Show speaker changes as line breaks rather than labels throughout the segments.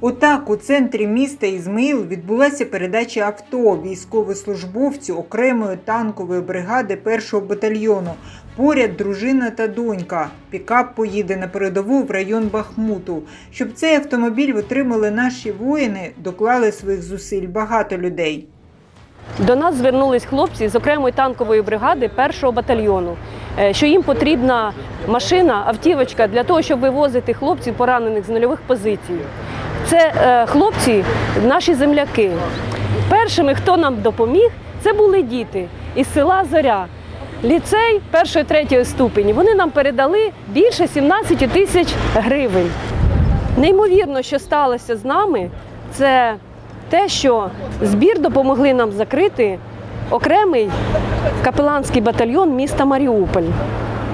Отак у центрі міста Ізмаїл відбулася передача авто військовослужбовцю окремої танкової бригади першого батальйону. Поряд дружина та донька. Пікап поїде на передову в район Бахмуту. Щоб цей автомобіль отримали наші воїни, доклали своїх зусиль багато людей.
До нас звернулись хлопці з окремої танкової бригади першого батальйону, е, що їм потрібна машина, автівочка для того, щоб вивозити хлопців поранених з нульових позицій. Це е, хлопці, наші земляки. Першими, хто нам допоміг, це були діти із села Зоря. Ліцей першої третьої ступені. Вони нам передали більше 17 тисяч гривень. Неймовірно, що сталося з нами, це те, що збір допомогли нам закрити окремий капеланський батальйон міста Маріуполь.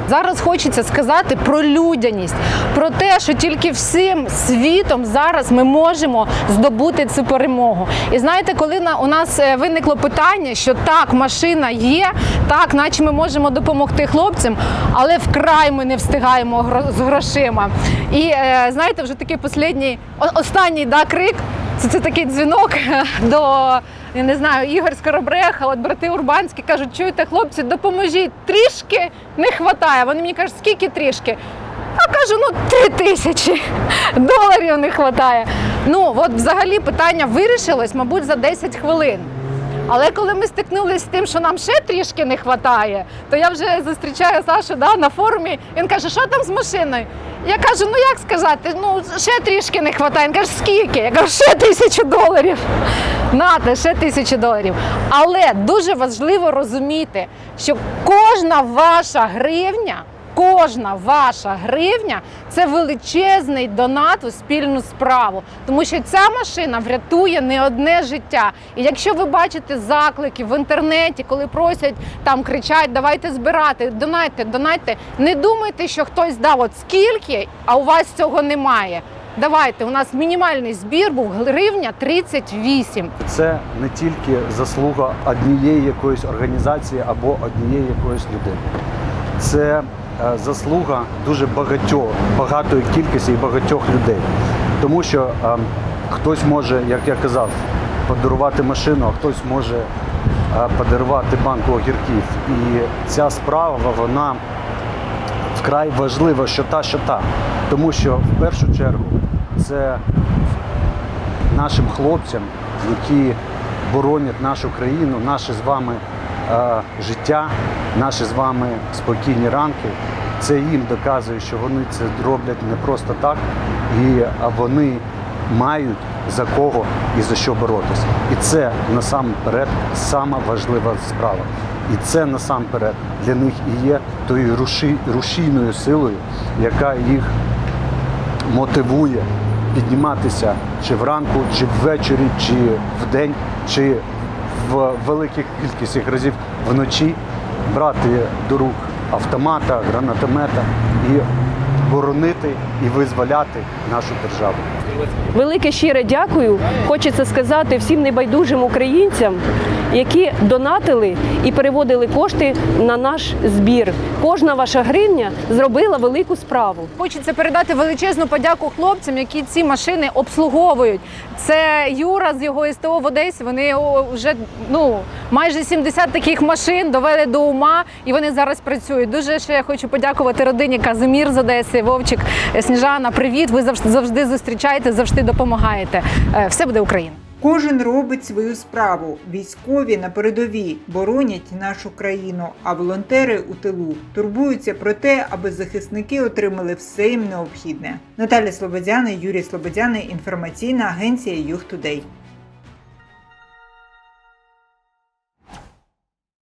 Зараз хочеться сказати про людяність, про те, що тільки всім світом зараз ми можемо здобути цю перемогу. І знаєте, коли у нас е, виникло питання, що так, машина є, так, наче ми можемо допомогти хлопцям, але вкрай ми не встигаємо з грошима. І е, знаєте, вже такий останній да, крик. Це, це такий дзвінок до я не знаю, Ігор Скоробреха, от брати Урбанські кажуть, чуєте, хлопці, допоможіть, трішки не вистачає. Вони мені кажуть, скільки трішки? А кажу, ну три тисячі доларів не вистачає. Ну, от взагалі питання вирішилось, мабуть, за 10 хвилин. Але коли ми стикнулися з тим, що нам ще трішки не вистачає, то я вже зустрічаю Сашу да, на форумі. Він каже, що там з машиною? Я кажу, ну як сказати, ну ще трішки не вистачає. Він каже, скільки? Я кажу, ще тисячу доларів. Нате, ще тисячу доларів. Але дуже важливо розуміти, що кожна ваша гривня. Кожна ваша гривня це величезний донат у спільну справу, тому що ця машина врятує не одне життя. І якщо ви бачите заклики в інтернеті, коли просять там кричать, давайте збирати, донайте, донайте, не думайте, що хтось дав от скільки, а у вас цього немає. Давайте, у нас мінімальний збір був гривня 38.
Це не тільки заслуга однієї якоїсь організації або однієї якоїсь людини. Це е, заслуга дуже багатьох, багатої кількості і багатьох людей. Тому що е, хтось може, як я казав, подарувати машину, а хтось може е, подарувати банку огірків. І ця справа, вона вкрай важлива, що та, що та. Тому що в першу чергу це нашим хлопцям, які боронять нашу країну, наше з вами е, життя, наші з вами спокійні ранки. Це їм доказує, що вони це роблять не просто так, і вони мають за кого і за що боротися. І це насамперед сама важлива справа. І це насамперед для них і є тою руші, рушійною силою, яка їх мотивує підніматися чи вранку, чи ввечері, чи вдень, чи в великих кількістях разів вночі брати до рук автомата, гранатомета і боронити і визволяти нашу державу.
Велике щире дякую. Хочеться сказати всім небайдужим українцям, які донатили і переводили кошти на наш збір. Кожна ваша гривня зробила велику справу.
Хочеться передати величезну подяку хлопцям, які ці машини обслуговують. Це Юра з його СТО в Одесі. Вони вже ну майже 70 таких машин довели до ума, і вони зараз працюють. Дуже ще я хочу подякувати родині Казимір з Одеси, Вовчик, Сніжана. Привіт! Ви завжди завжди зустрічаєте, завжди допомагаєте. Е, Все буде Україна.
Кожен робить свою справу. Військові на передовій боронять нашу країну, а волонтери у тилу турбуються про те, аби захисники отримали все їм необхідне. Наталя Слободяна, Юрій Слободяний, інформаційна агенція Юг Тудей.